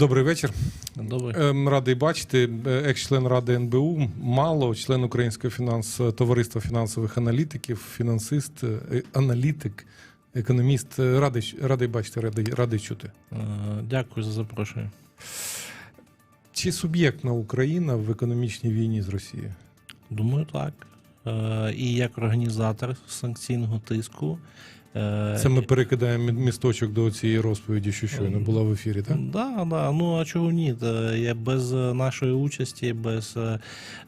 Добрий вечір. Добре. Ем, Радий бачити. Е, Екс-член Ради НБУ, мало, член Українського фінанс... товариства фінансових аналітиків, фінансист, е, аналітик, економіст. Е, Радий, радий бачити, радий, радий чути. Дякую за запрошення. Чи суб'єктна Україна в економічній війні з Росією? Думаю, так. І як організатор санкційного тиску. Е, Це ми перекидаємо місточок до цієї розповіді, що щойно була в ефірі, так? Да, да. Ну а чого ні? Я без е, нашої участі, без е,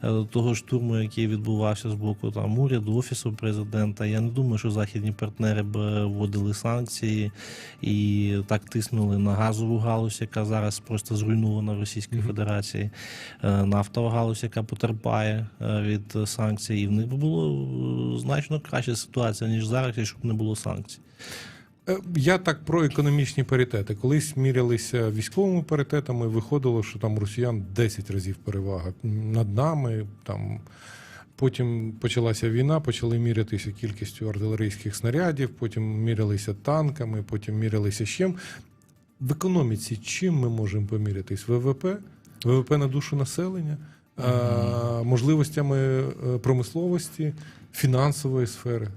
е, того штурму, який відбувався з боку там уряду, офісу президента. Я не думаю, що західні партнери б е, вводили санкції і так тиснули на газову галузь, яка зараз просто зруйнована в Російській Мгм. Федерації, е, нафтова галузь, яка потерпає е, від е, санкцій. І в них було е, значно краща ситуація, ніж зараз, якщо б не було санкцій. Е, Я так про економічні паритети. Колись мірялися військовими паритетами, виходило, що там росіян 10 разів перевага над нами. Там потім почалася війна, почали мірятися кількістю артилерійських снарядів, потім мірялися танками, потім мірялися чим. В економіці чим ми можемо помірятись? ВВП, ВВП на душу населення, а, можливостями е, промисловості, фінансової сфери.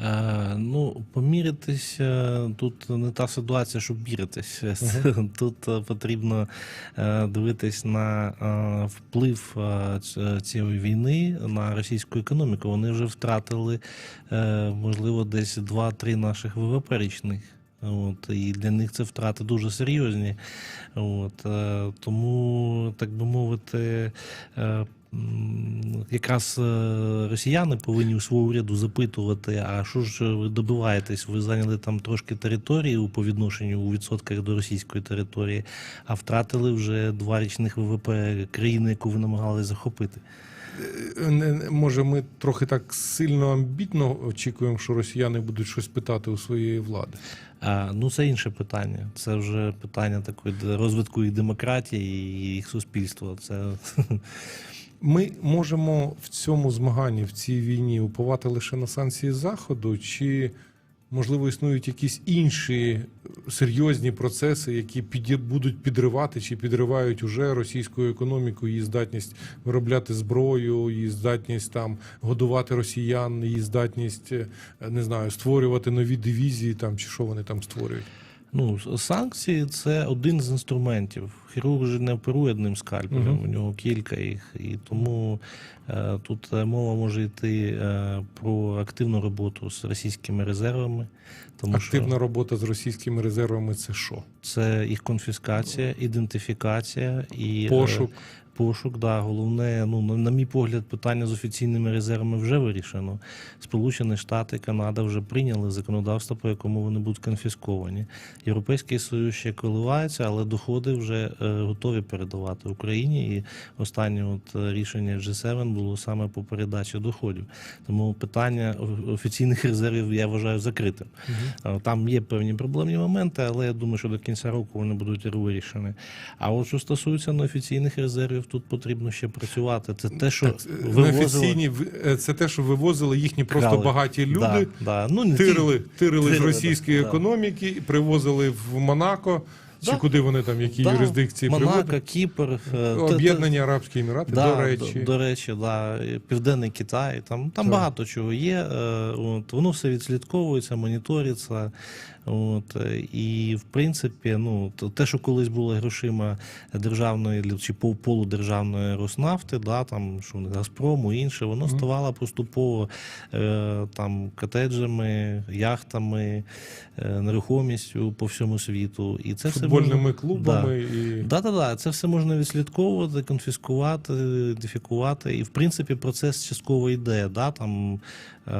Е, ну, помірятися тут не та ситуація, щоб мірятися. Тут е, потрібно е, дивитись на вплив цієї війни на російську економіку. Вони вже втратили, можливо, десь 2-3 наших ВВП річних. От, і для них це втрати дуже серйозні. От, тому, так би мовити, якраз е, росіяни повинні у свого уряду запитувати, а що ж ви добиваєтесь? Ви зайняли там трошки території по відношенню у відсотках до російської території, а втратили вже два річних ВВП країни, яку ви намагалися захопити. Е, Може, ми трохи так сильно амбітно очікуємо, що росіяни будуть щось питати у своєї влади. А, ну, це інше питання. Це вже питання такої розвитку їх демократії і їх суспільства. Це Ми можемо в цьому змаганні, в цій війні уповати лише на санкції Заходу, чи можливо існують якісь інші серйозні процеси, які піді- будуть підривати чи підривають уже російську економіку, її здатність виробляти зброю, її здатність там годувати росіян, її здатність е, не знаю, створювати нові дивізії там чи що вони там створюють. Ну, санкції це один з інструментів. Хірург же не оперує одним скальпелем, Мгм. у нього кілька їх. І тому е, тут е, мова може йти е, про активну роботу з російськими резервами, тому Активна робота з російськими резервами це що? що це їх конфіскація, ідентифікація і е, Пошук. Пошук, да, головне, ну на, на мій погляд, питання з офіційними резервами вже вирішено. Сполучені Штати, Канада вже прийняли законодавство, по якому вони будуть конфісковані. Європейський Союз ще коливається, але доходи вже е, готові передавати Україні. І останнє от е, рішення G7 було саме по передачі доходів. Тому питання офіційних резервів я вважаю закритим. Е, Там є певні проблемні моменти, але я думаю, що до кінця року вони будуть вирішені. А от що стосується неофіційних резервів, тут потрібно ще працювати. Це те, що Так, е, вивозили... е, це те, що вивозили їхні просто Крали. багаті люди, Да, да. Ну, не тирили, тирили з російської да. економіки і привозили в Монако, чи Да. куди вони там, які да, юрисдикції Монако, приводили. Кіпр, е, Об'єднані Арабські Емірати, Да, до речі. До, до речі, да, Південний Китай, там, там Так. багато чого є. От, воно все відслідковується, моніториться. От, е, і в принципі, ну, то- те, що колись було грошима державної чи полудержавної Роснафти, да, там, що Газпрому і інше, воно ставало поступово е, там, котеджами, яхтами, е, нерухомістю по всьому світу. І це все можна- клубами і Да, да, да. Це все можна відслідковувати, конфіскувати, ідентифікувати. І в принципі процес частково йде. Да? Там е,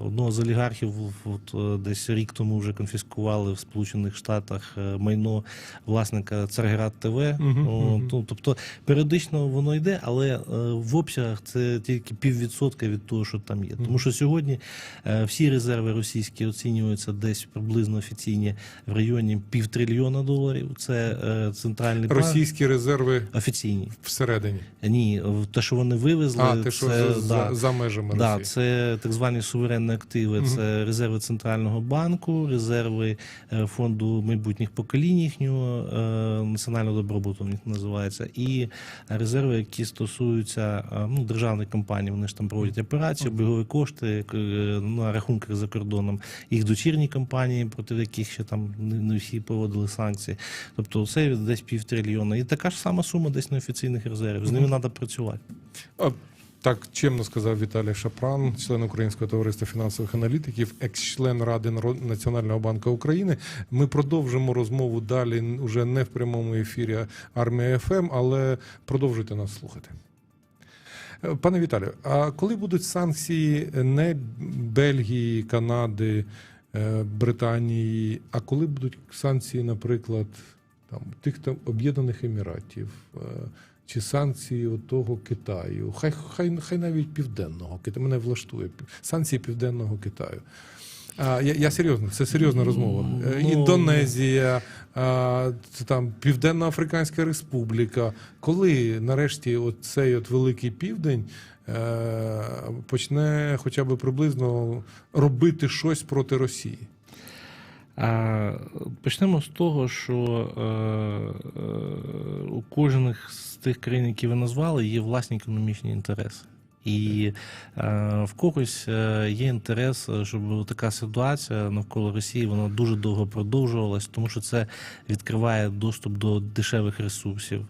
одного з олігархів от, е, десь рік тому вже конфіскували в Сполучених Штатах е, майно власника Царград ТВ. Мгм. ну, тобто періодично воно йде, але е, в обсягах це тільки піввідсотка від того, що там є. Тому що сьогодні е, всі резерви російські оцінюються десь приблизно офіційні в районі півтрильйона доларів. Це центральний банк. російські резерви Офіційні. всередині. Ні, в- те, що вони вивезли, А, те, що це, за, да, за, межами да, Росії. це так звані суверенні активи, Мгм. це резерви центрального банку, резерви резерви е, фонду майбутніх поколінь їхнього е, національного добробуту, них називається, і резерви, які стосуються е, ну, державних компаній. Вони ж там проводять операції, обігові кошти на рахунках за кордоном. Їх дочірні компанії, проти яких ще там не не всі проводили санкції. Тобто це десь півтрильйона. І така ж сама сума десь неофіційних резервів. З ними треба працювати. Так чемно сказав Віталій Шапран, член Українського товариства фінансових аналітиків, екс-член Ради Національного банку України. Ми продовжимо розмову далі уже не в прямому ефірі Армія ФМ, але продовжуйте нас слухати. Е, Пане Віталію, а коли будуть санкції не Бельгії, Канади, е, Британії, а коли будуть санкції, наприклад, там тих там Об'єднаних Еміратів, е, чи санкції того Китаю, хай, хай, хай навіть південного Китаю, мене влаштує санкції південного Китаю. А, я, я серйозно, це серйозна розмова. Е, Ну, Індонезія, а, це там Південна Африканська Республіка. Коли нарешті от цей от великий південь е, почне хоча б приблизно робити щось проти Росії? Почнемо з того, що е, е, у кожних з тих країн, які ви назвали, є власні економічні інтереси. І е, в когось е, є інтерес, щоб така ситуація навколо Росії вона дуже довго продовжувалась, тому що це відкриває доступ до дешевих ресурсів,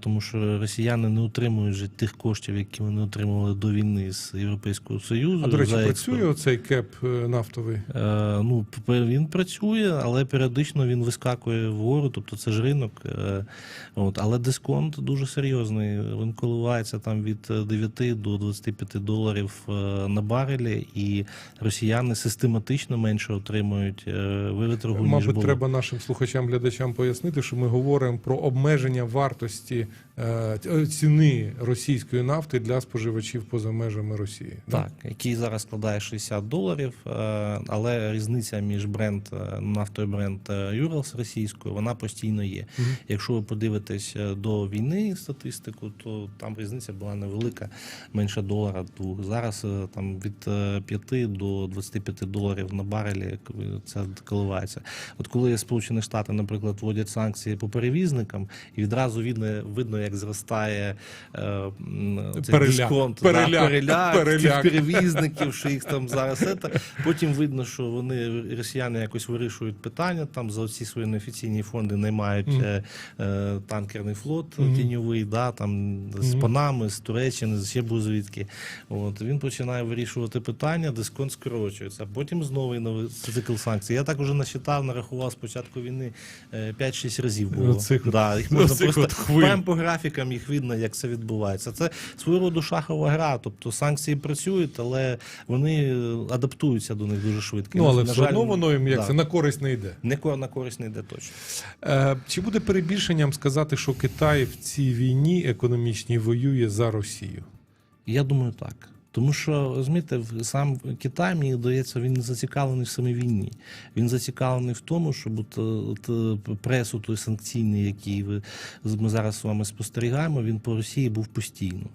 тому що росіяни не отримують же тих коштів, які вони отримували до війни з Європейського Союзу. А до речі, працює оцей кеп е, нафтовий? Е, ну, він працює, але періодично він вискакує вгору, тобто це ж ринок. Е, От, але дисконт дуже серйозний. Він коливається там від е, 9 до 25 доларів е, на барелі, і росіяни систематично менше отримують е, витрогу, ніж Мабуть, було. треба нашим слухачам, глядачам пояснити, що ми говоримо про обмеження вартості ц- ціни російської нафти для споживачів поза межами Росії. Так, який зараз складає 60 доларів, е, але різниця між бренд е, нафтою бренд е, Юралс російською, вона постійно є. Мгм. Якщо ви подивитесь е, до війни статистику, то там різниця була невелика, менше долара двох. Зараз е, там від е, 5 до 25 доларів на барелі це коливається. От коли Сполучені Штати, наприклад, вводять санкції по перевізникам, і відразу видно, видно як зростає е, цей Переляк. дисконт, Переляк. Да, переляк, Переляк. тих перевізників, що їх там зараз це. Потім видно, що вони росіяни якось вирішують питання там за ці свої неофіційні фонди наймають е, е, танкерний флот Мгм. тіньовий, да, там з Панами, з Туреччини, з ще був звідки. От він починає вирішувати питання, дисконт скорочується. Потім знову новий цикл санкцій. Я так уже насчитав, нарахував з початку війни е, 5-6 разів було. Оцих да, їх можна оцих просто хвиль. по графікам їх видно, як це відбувається. Це свого роду шахова гра. Тобто санкції працюють, але вони е, адаптуються до них дуже швидко. Ну, але На все одно воно їм як да, це на користь не йде. не на користь не йде точно. Е, чи буде перебільшенням сказати, що Китай в цій війні економічній воює за Росію? Я думаю, так. Тому що розумієте, сам Китай, мені здається, він не зацікавлений в самій війні. Він зацікавлений в тому, щоб от, от, е, пресу той санкційний, який ви ми зараз з вами спостерігаємо, він по Росії був постійно.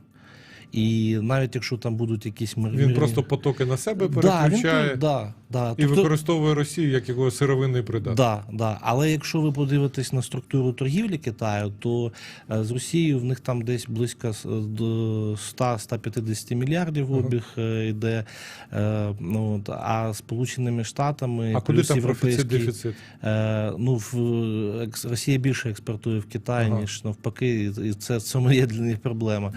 І навіть якщо там будуть якісь мир- Він просто потоки на себе да, він, переключає да, да. і Тобто- використовує Росію як його сировинний придаток. Да, да. Але якщо ви подивитесь на структуру торгівлі Китаю, то е, з Росією в них там десь близько до 100-150 мільярдів обіг е, йде. Е, ну, а Сполученими Штатами А куди плюс там європейський, дефіцит? Е, ну, в, Росія більше експортує в Китай, Ага. ніж навпаки, і це цьому є для них проблема.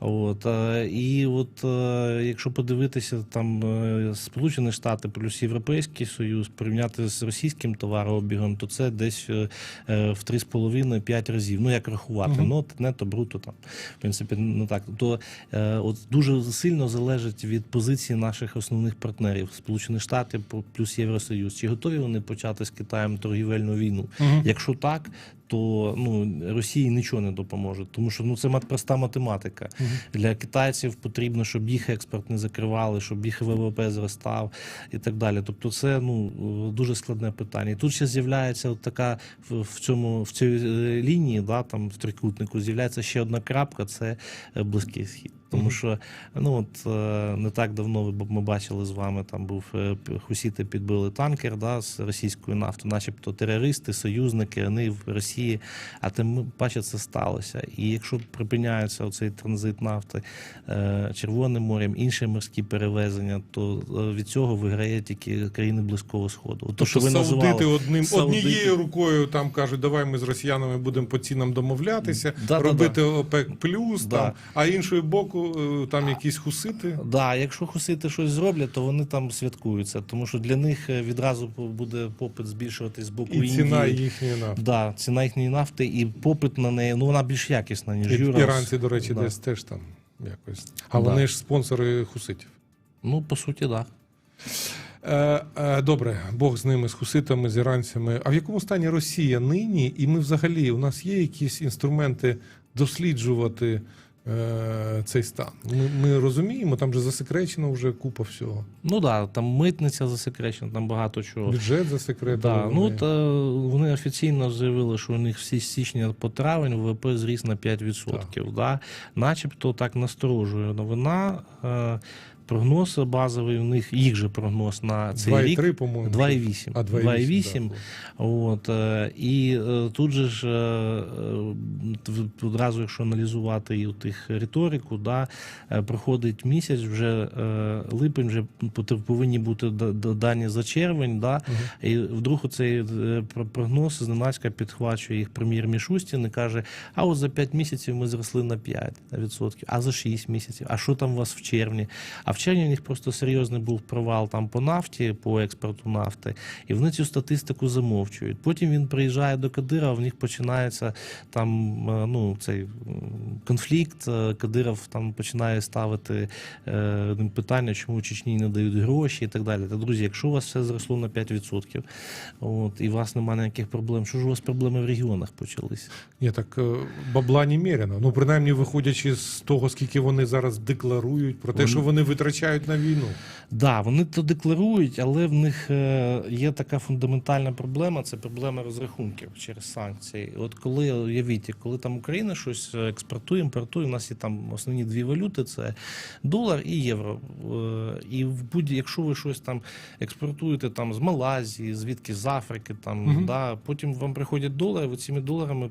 От, е, і от е, якщо подивитися, там е, Сполучені Штати плюс Європейський Союз порівняти з російським товарообігом, то це десь е, е, в 3,5-5 разів. Ну, як рахувати, Мгм. ну, нето, бруто там, в принципі, не так. То е, от дуже сильно залежить від позиції наших основних партнерів Сполучені Штати плюс Євросоюз. Чи готові вони почати з Китаєм торгівельну війну? Мгм. Якщо так, то ну Росії нічого не допоможе, тому що ну це проста математика. Мгм. Для китайців потрібно, щоб їх експорт не закривали, щоб їх ВВП зростав і так далі. Тобто, це ну дуже складне питання. І тут ще з'являється от така в, в цьому в цій е, лінії, да там в трикутнику з'являється ще одна крапка. Це е, близький схід. Тому що ну от е, не так давно ми бачили з вами, там був е, хусіти підбили танкер да, з російською нафтою, начебто терористи, союзники, вони в Росії. А тим паче це сталося. І якщо припиняється оцей транзит нафти е, Червоним морем, інші морські перевезення, то від цього виграє тільки країни Близького Сходу. От То, що ви саудити називали, одним Саудити. однією рукою там кажуть, давай ми з росіянами будемо по цінам домовлятися, Да-да-да. робити ОПЕК плюс, Да. там, а іншою боку е, там якісь хусити. Да, якщо хусити щось зроблять, то вони там святкуються, тому що для них е, відразу буде попит збільшуватись з боку І Індії. ціна їхньої нафти. Да, ціна їхньої нафти і попит на неї, ну вона більш якісна, ніж І Юра. Іранці, до речі, да. десь теж там якось. А Да. вони ж спонсори хуситів. Ну, по суті, так. Да. Е, добре, Бог з ними, з хуситами, з іранцями. А в якому стані Росія нині? І ми взагалі у нас є якісь інструменти досліджувати цей стан? Ми, ми розуміємо, там же засекречено вже купа всього. Ну да, там митниця засекречена, там багато чого. Бюджет засекретили. Да, ну е, вони офіційно заявили, що у них всі з січня по травень ВВП зріс на 5%. Да? Начебто так насторожує новина. Прогноз базовий у них, їх же прогноз на цей рік 2,3, по-моєму. 2,8. А 2,8, 2,8. да. От, е, і е, тут же ж е, одразу, якщо аналізувати і у тих риторику, да, проходить місяць, вже липень, вже повинні бути да- да- дані за червень. Да, і вдруг про- прогноз зненацька підхвачує їх прем'єр Мішустін і каже: а от за 5 місяців ми зросли на 5%, а за 6 місяців, а що там у вас в червні? А в червні у них просто серйозний був провал там по нафті, по експорту нафти, і вони цю статистику замовчують. Потім він приїжджає до Кадирова, в них починається там е, ну, цей конфлікт. е, Кадиров там починає ставити е, питання, чому Чечні не дають гроші і так далі. Та друзі, якщо у вас все зросло на 5%, от, і у вас немає ніяких проблем, що ж у вас проблеми в регіонах почалися? Ні, так е, бабла немерено. Ну, принаймні, виходячи з того, скільки вони зараз декларують про те, Вони- що вони витрачають на війну. Да, вони то декларують, але в них е, є така фундаментальна проблема це проблема розрахунків через санкції. От коли уявіть, коли там Україна щось експортує, імпортує, у нас є там основні дві валюти: це долар і євро. Е, І в будь якщо ви щось там експортуєте там з Малайзії, звідки з Африки, там Мгм. да, потім вам приходять долари, ви цими доларами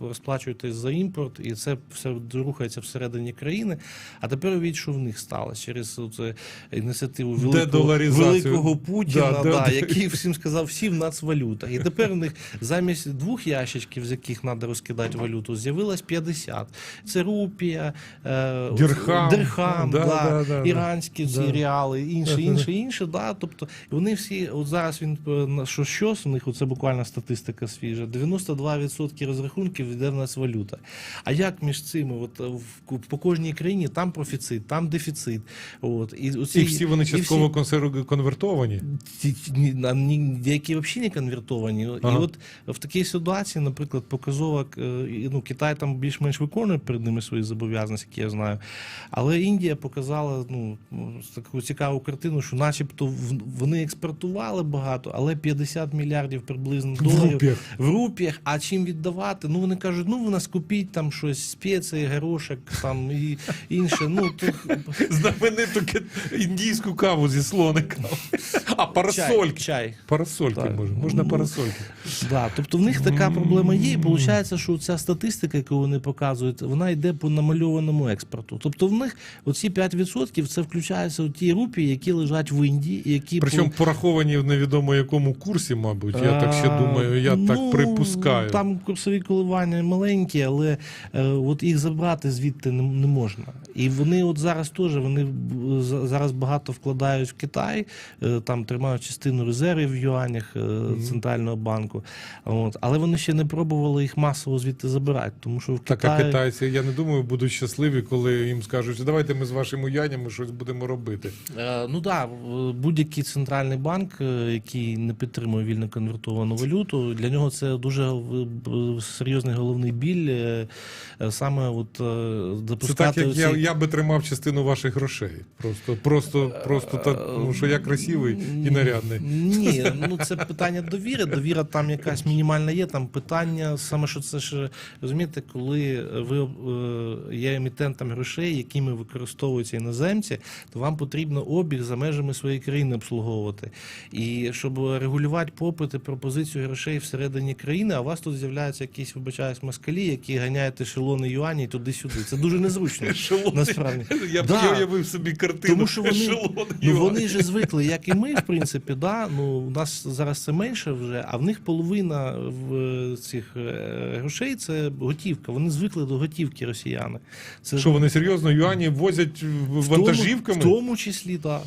розплачуєтесь за імпорт, і це все рухається всередині країни. А тепер уявіть, що в них сталося через це ініціативу великого, великого Путіна, Да, да, да, який всім сказав, всі в нацвалюта. І тепер у них замість двох ящичків, з яких треба розкидати валюту, з'явилось 50. Це рупія, е, Дирхам. дирхам Да, да, да, да, да. іранські ці Да. реали, інше, інше, інше. Да, тобто вони всі, от зараз він е, на- що щось у них, це буквально статистика свіжа, 92% розрахунків йде в нас валюта. А як між цими, от в, по кожній країні там профіцит, там дефіцит. От, і, оці, І всі вони частково всі- конвертовані. ті- ті- ні- а які взагалі не конвертовані. Ага. І от в такій ситуації, наприклад, показово, е, ну, Китай там більш-менш виконує перед ними свої зобов'язаності, які я знаю. Але Індія показала ну, таку цікаву картину, що начебто вони експортували багато, але 50 мільярдів приблизно В доларів рупіях. в рупіях, а чим віддавати? Ну вони кажуть, ну ви нас купіть там щось, спеції, горошок там і інше. Ну то Знамениту індійську каву зі слоником. А парасольки. чай. Парасольки можна. Можна Ну, парасольки. Да, тобто в них така проблема є, і виходить, що ця статистика, яку вони показують, вона йде по намальованому експорту. Тобто в них оці 5% це включаються у ті рупії, які лежать в Індії, які Причому по- пораховані в невідомо якому курсі, мабуть. Я так ще думаю, я ну, так припускаю. Там курсові коливання маленькі, але е, от їх забрати звідти не, не можна. І вони от зараз теж вони зараз багато вкладають в Китай, е, там тримають частину резервів в юанях е, центрального банку. От, але вони ще не пробували їх масово звідти забирати, тому що в Так, а китайці, я не думаю, будуть щасливі, коли їм скажуть, давайте ми з вашими янями щось будемо робити. Е, Ну так, да, будь-який центральний банк, який не підтримує вільно конвертовану валюту, для нього це дуже серйозний головний біль. Саме от е, Це так, як я, я би тримав частину ваших грошей. Грошей. Просто, просто, просто так, ну, що я красивий і нарядний. Ні, ну це питання довіри. Довіра там якась мінімальна є. Там питання саме, що це ж розумієте, коли ви е, є емітентом грошей, якими використовуються іноземці, то вам потрібно обіг за межами своєї країни обслуговувати. І щоб регулювати попит і пропозицію грошей всередині країни, а у вас тут з'являються якісь, вибачаюсь, москалі, які ганяють ешелони юані туди-сюди. Це дуже незручно. Насправді. Я уявив собі картину. Тому що вони, ну, вони ж звикли, як і ми, в принципі, да? ну, у нас зараз це менше вже, а в них половина в е, цих е, грошей це готівка. Вони звикли до готівки росіяни. Це Що вони серйозно юані возять в- в тому- вантажівками? В тому числі, так. Да.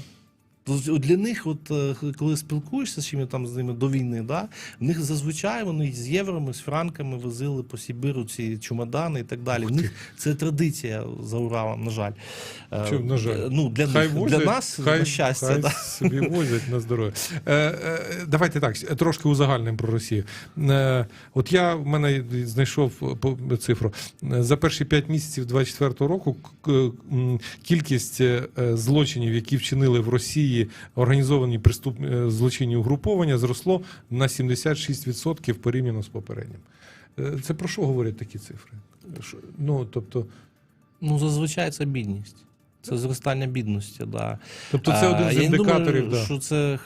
Для них, от е, коли спілкуєшся з чим там з ними до війни, да, в них зазвичай вони з євроми, з франками возили по Сибиру ці чумадани і так далі. В них це традиція за Уралом, на жаль. Е, на жаль? Ну, для, Хай них, возять, для нас хай, на щастя. хай да. собі возять на здоров'я. Е, е, давайте так, трошки узагальнимо про Росію. Е, от я в мене знайшов цифру. Е, За перші п'ять місяців 24-го року кількість е, злочинів, які вчинили в Росії організовані преступ... е, злочинні угруповання, зросло на 76% порівняно з попереднім. Е, Це про що говорять такі цифри? Ну, тобто, Ну, зазвичай це бідність. Це зростання бідності, да. тобто це один з я індикаторів. думаю, да. що це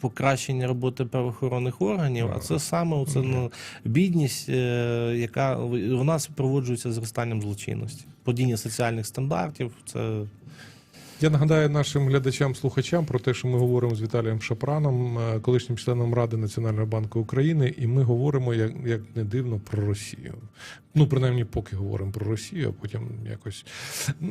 покращення роботи правоохоронних органів, а це саме оце, ну, бідність, е, яка вона супроводжується зростанням злочинності. Падіння соціальних стандартів. Це Я нагадаю нашим глядачам, слухачам про те, що ми говоримо з Віталієм Шапраном, е, колишнім членом Ради Національного банку України, і ми говоримо, як, як не дивно, про Росію. Ну, принаймні, поки говоримо про Росію, а потім якось.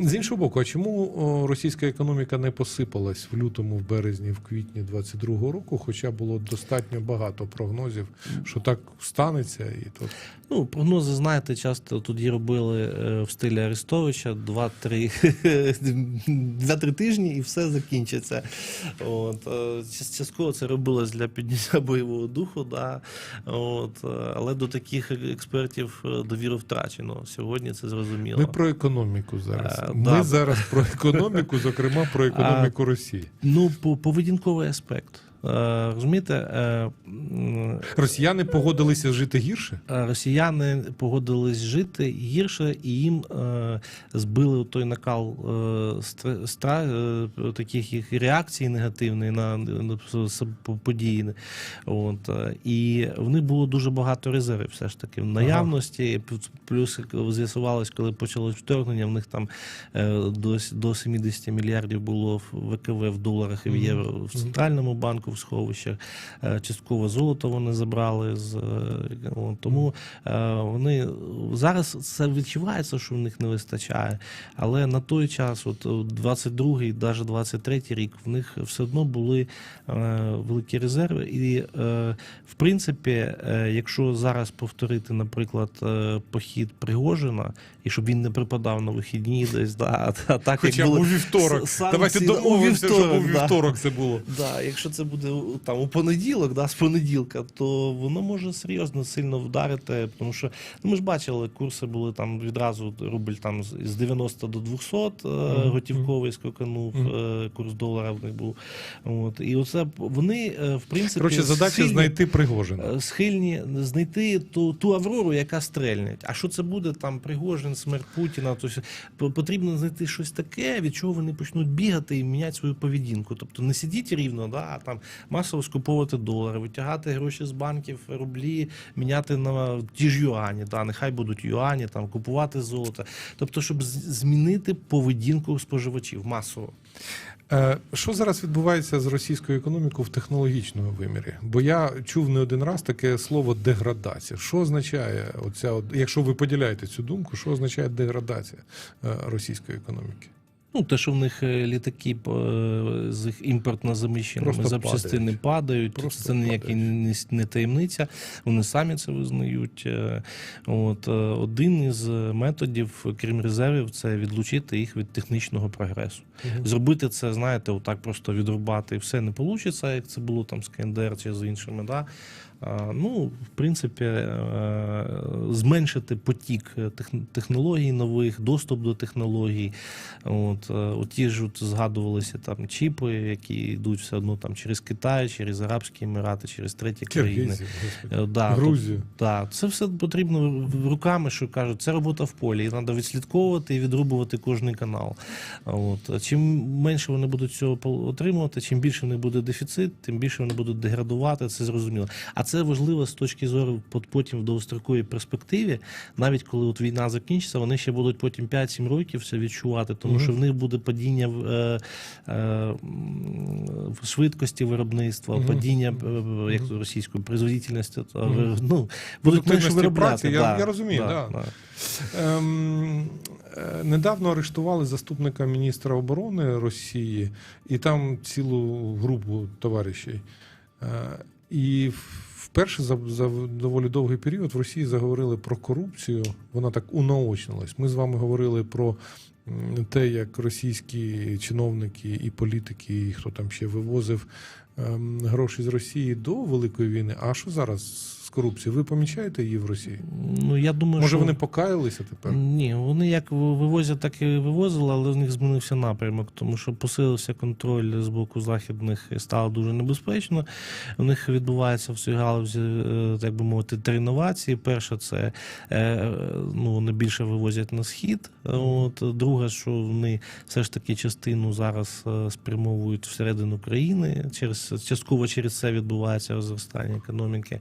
З іншого боку, а чому російська економіка не посипалась в лютому, в березні, в квітні 22-го року, хоча було достатньо багато прогнозів, що так станеться, і то Ну, прогнози, знаєте, часто тоді робили е, в стилі Арестовича 2-3 2-3 тижні і все закінчиться. От, е, частково це робилось для підняття бойового духу, да. От, е, але до таких експертів е, довіру втрачено. Сьогодні це зрозуміло. ми про економіку зараз. А, Ми да. зараз про економіку, зокрема про економіку Росії. Ну, по- поведінковий аспект. Е, Розумієте, е, Росіяни погодилися жити гірше. Е, Росіяни погодились жити гірше, і їм збили той накал стра- таких їх реакцій негативних на, події. От, і в них було дуже багато резервів, все ж таки в наявності. Плюс з'ясувалось, коли почалось вторгнення, в них там до, с- 70 мільярдів було в ВКВ в доларах і в євро в центральному банку в сховищах. Е, Частково золото вони забрали з е, тому е, вони зараз це відчувається, що в них не вистачає. Але на той час, от 22-й, навіть 23-й рік, в них все одно були великі резерви. І в принципі, якщо зараз повторити, наприклад, похід Пригожина, і щоб він не припадав на вихідні десь, да, а так Хоча як були у вівторок. Давайте домовимося, щоб у вівторок, да. це було. Да, якщо це буде там у понеділок, да, з понеділка, то воно може серйозно сильно вдарити, тому що ну, ми ж бачили, курси були там відразу рубль там з з 90 до 200 е, Мгм. готівковий скаканув, Мгм. е, курс долара в них був. От і оце вони е, в принципі Коротше, задача схильні- знайти Пригожина. е, схильні знайти ту, ту аврору, яка стрельнеть. А що це буде там Пригожин, смерть Путіна? По- потрібно знайти щось таке, від чого вони почнуть бігати і міняти свою поведінку. Тобто не сидіть рівно, да, а там масово скуповувати долари, витягати гроші з банків, рублі, міняти на ті ж юані, да, нехай будуть юані, там купувати золото. Тобто, щоб змінити поведінку споживачів масово. Е, Що зараз відбувається з російською економікою в технологічному вимірі? Бо я чув не один раз таке слово деградація. Що означає оця, якщо ви поділяєте цю думку, що означає деградація е, російської економіки? Ну, те, що в них е, літаки е, з їх імпортно заміщеними запчастини падають, Просто це ніякі не, не таємниця. Вони самі це визнають. Е, От один із методів, крім резервів, це відлучити їх від технічного прогресу. Мгм. Зробити це, знаєте, отак просто відрубати і все не вийде, як це було там з КНДР чи з іншими. Да? Ну, в принципі, е, зменшити потік технологій нових, доступ до технологій. От, е, от ті ж от згадувалися там чіпи, які йдуть все одно там через Китай, через Арабські Емірати, через треті країни. Е, Да, Грузію. так, це все потрібно руками, що кажуть, це робота в полі. І треба відслідковувати і відрубувати кожний канал. От. Чим менше вони будуть цього отримувати, чим більше в них буде дефіцит, тим більше вони будуть деградувати, це зрозуміло. А це важливо з точки зору потім в довгостроковій перспективі, навіть коли от війна закінчиться, вони ще будуть потім 5-7 років це відчувати, тому Мгм. що в них буде падіння в, е, е, в швидкості виробництва, Мгм. падіння е, як то російською производительності. то, Мгм. ну, будуть менше виробляти. праці, я- я розумію, да. да. Ем, е, недавно арештували заступника міністра оборони Росії, і там цілу групу товаришів. Е, і вперше за, за доволі довгий період в Росії заговорили про корупцію. Вона так унаочнилась. Ми з вами говорили про те, як російські чиновники і політики, і хто там ще вивозив ем, гроші з Росії до Великої війни. А що зараз з корупцією? Ви помічаєте її в Росії? Ну, я думаю, Може, що... вони покаялися тепер? Ні, вони як вивозять, так і вивозили, але в них змінився напрямок, тому що посилився контроль з боку західних і стало дуже небезпечно. У них відбувається в цій галузі, е, так би мовити, три інновації. Перша це е, ну, вони більше вивозять на схід. От друга, що вони все ж таки частину зараз е, спрямовують всередину країни, через частково через це відбувається зростання економіки.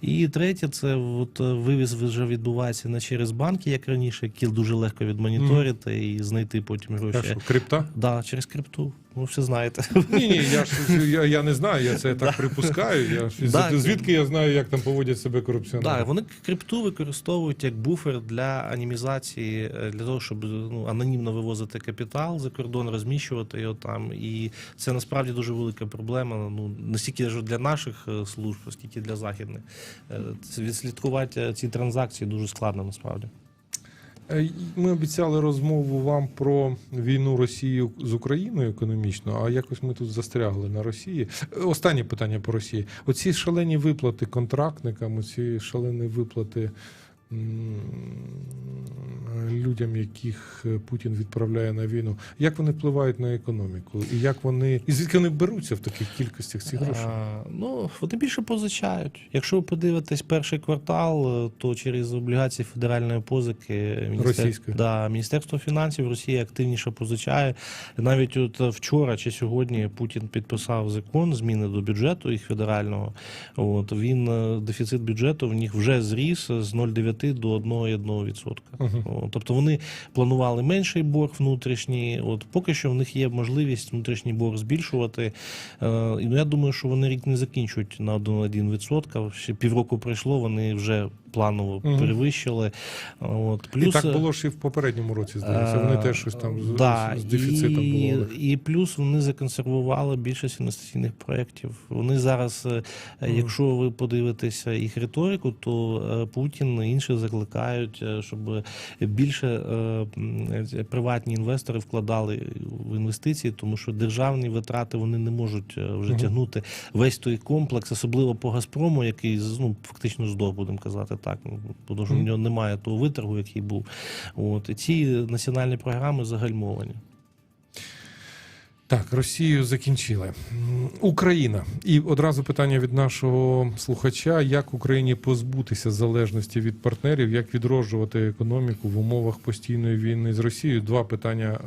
І третє, це от е, вивіз вже відбувається не через банки, як раніше, які дуже легко відмоніторити і знайти потім гроші. крипта? Да, через крипту. Ви все знаєте. Ні, ні, я ж я, я не знаю, я це так припускаю. Я ж Да. звідки я знаю, як там поводять себе корупціонери? Да, вони крипту використовують як буфер для анімізації, е, для того, щоб ну, анонімно вивозити капітал за кордон, розміщувати його там. І це насправді дуже велика проблема. Ну не стільки ж для наших е, служб, скільки для західних. Е, це Відслідкувати е, ці транзакції дуже складно насправді. Е, Ми обіцяли розмову вам про війну Росії з Україною економічно, а якось ми тут застрягли на Росії. Е, Останнє питання по Росії. Оці шалені виплати контрактникам, оці шалені виплати людям, яких е, Путін відправляє на війну. Як вони впливають на економіку? І як вони і звідки вони беруться в таких кількостях ці гроші? А, ну, вони більше позичають. Якщо ви подивитесь перший квартал, е, то через облігації федеральної позики Російської. да, Міністерство фінансів Росії активніше позичає. Навіть от е, вчора чи сьогодні Путін підписав закон зміни до бюджету їх федерального. От він е, дефіцит бюджету в них вже зріс з 0,9 до 1,1%. Мгм. От, тобто вони планували менший борг внутрішній. От поки що в них є можливість внутрішній борг збільшувати. Е, і, ну, я думаю, що вони рік не закінчують на 1,1%. Ще півроку пройшло, вони вже планово Мгм. перевищили. От, плюс, і так було ж і в попередньому році, здається. Вони Е, теж щось там з, да, з дефіцитом і, були. і плюс вони законсервували більшість інвестиційних проєктів. Вони зараз, е, Мгм. якщо ви подивитеся їх риторику, то е, Путін і інші закликають, е, щоб більше е, приватні інвестори вкладали в інвестиції, тому що державні витрати вони не можуть е, вже тягнути весь той комплекс, особливо по Газпрому, який ну, фактично здох, будемо казати так. ну, Тому що в нього немає того виторгу, який був. От і ці національні програми загальмовані. Так, Росію закінчили. Україна. І одразу питання від нашого слухача: як Україні позбутися залежності від партнерів, як відроджувати економіку в умовах постійної війни з Росією? Два питання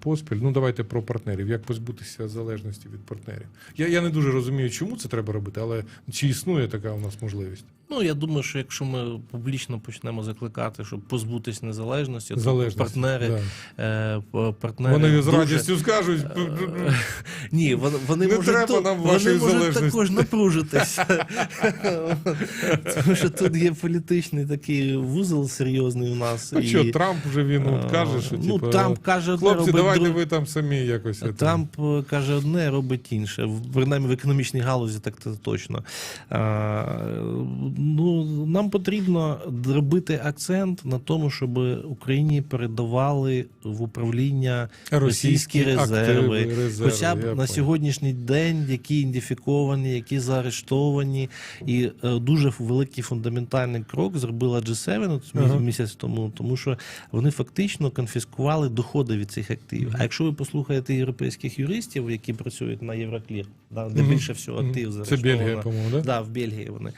поспіль. Ну давайте про партнерів. Як позбутися залежності від партнерів? Я, я не дуже розумію, чому це треба робити, але чи існує така у нас можливість? Ну я думаю, що якщо ми публічно почнемо закликати, щоб позбутись незалежності, то партнери, Да. е, партнери Вони з дуже- радістю скажуть. Ні, вони, вони Не можуть, треба нам вони можуть також напружитися. Тому що тут є політичний такий вузол серйозний у нас. Ну що, Трамп вже він от е, каже, що ну, типу, Трамп каже, хлопці, давайте ви там самі якось. Трамп е, каже одне, робить інше. Принаймні в економічній галузі так це точно. Ну, нам потрібно робити акцент на тому, щоб Україні передавали в управління російські резерви. активи, резерви, Хоча б на понял. сьогоднішній день, які ідентифіковані, які заарештовані, і е, дуже великий фундаментальний крок зробила G7 от Ага. місяць тому, тому що вони фактично конфіскували доходи від цих активів. А якщо ви послухаєте європейських юристів, які працюють на Євроклір, да, де Мгм. більше всього Мгм. активів Це Бельгія, по-моєму, да? Да, в Бельгії вони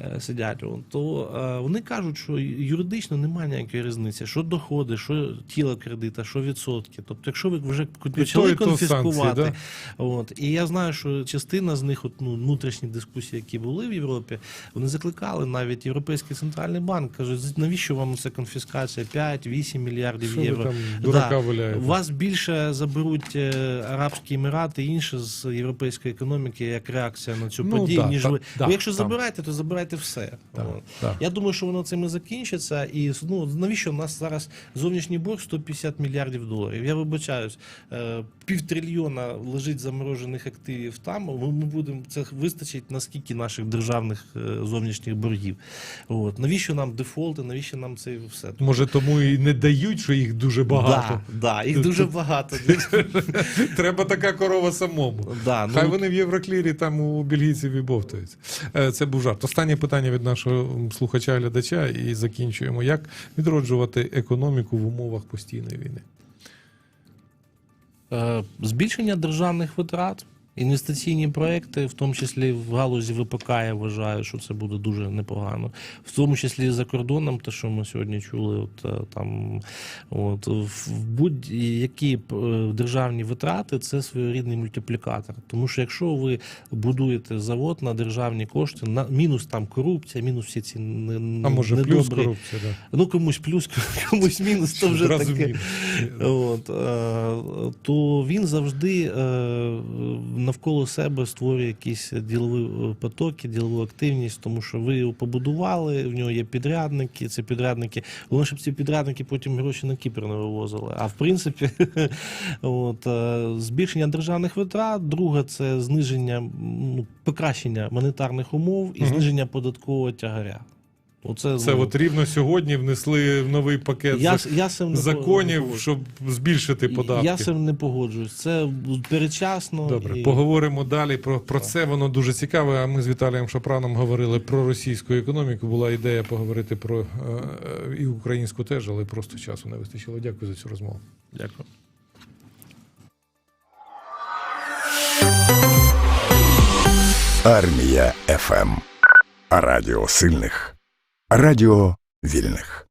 е, сидять. То е, вони кажуть, що юридично немає ніякої різниці, що доходи, що тіло кредита, що відсотки. Тобто, якщо ви вже почали конфіскувати, санкції, от і я знаю, що частина з них, от ну внутрішні дискусії, які були в Європі, вони закликали навіть Європейський центральний банк. кажуть, навіщо вам ця конфіскація 5-8 мільярдів Що ви євро? там дурака Да. вас більше заберуть е, Арабські Емірати і інше з європейської економіки як реакція на цю Ну, подію, да, ніж та- ви. да, Бо якщо там. забираєте, то забирайте все. Так, От. так. Я думаю, що воно цим і закінчиться. І ну навіщо у нас зараз зовнішній борг 150 мільярдів доларів? Я вибачаюсь, е, півтрильйона лежить заморожених активів там. Ми будемо це вистачить на скільки наших державних е, зовнішніх боргів. От навіщо нам дефолти? Навіщо нам це все? Може, тому і не дають, що їх дуже багато. Да, да, їх дуже багато. Треба така корова самому. Да, ну, Хай вони в Євроклірі там у бельгійців і бовтаються. Е, Це був жарт. Останнє питання від нашого слухача-глядача і закінчуємо. Як відроджувати економіку в умовах постійної війни? Е, Збільшення державних витрат, інвестиційні проекти, в тому числі в галузі ВПК, я вважаю, що це буде дуже непогано. В тому числі за кордоном, те, що ми сьогодні чули, от е, там от в будь-які е, державні витрати це своєрідний мультиплікатор. Тому що якщо ви будуєте завод на державні кошти, на мінус там корупція, мінус всі ці не, А може, плюс корупція? Да. Ну комусь плюс, комусь мінус, то вже таке. От, е, то він завжди навколо себе створює якісь ділові е, потоки, ділову активність, тому що ви його побудували, в нього є підрядники, це підрядники. Головне, щоб ці підрядники потім гроші на Кіпр не вивозили. А в принципі, от, е, збільшення державних витрат, друге це зниження, ну, покращення монетарних умов і зниження податкового тягаря. Оце, Це ну, от рівно сьогодні внесли в новий пакет я, зак- я з цим не законів, щоб збільшити податки. Я цим не погоджуюсь. Це передчасно. Добре, і... поговоримо далі про, про це. Воно дуже цікаве. А ми з Віталієм Шапраном говорили про російську економіку. Була ідея поговорити про е, е, і українську теж, але просто часу не вистачило. Дякую за цю розмову. Дякую. Армія ФМ. Радіо сильних. Радіо вільних.